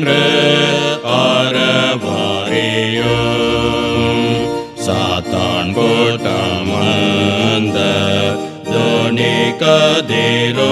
என்று ஆரவாரியும் சாத்தான் கோட்டமந்த தோனி கதிரோ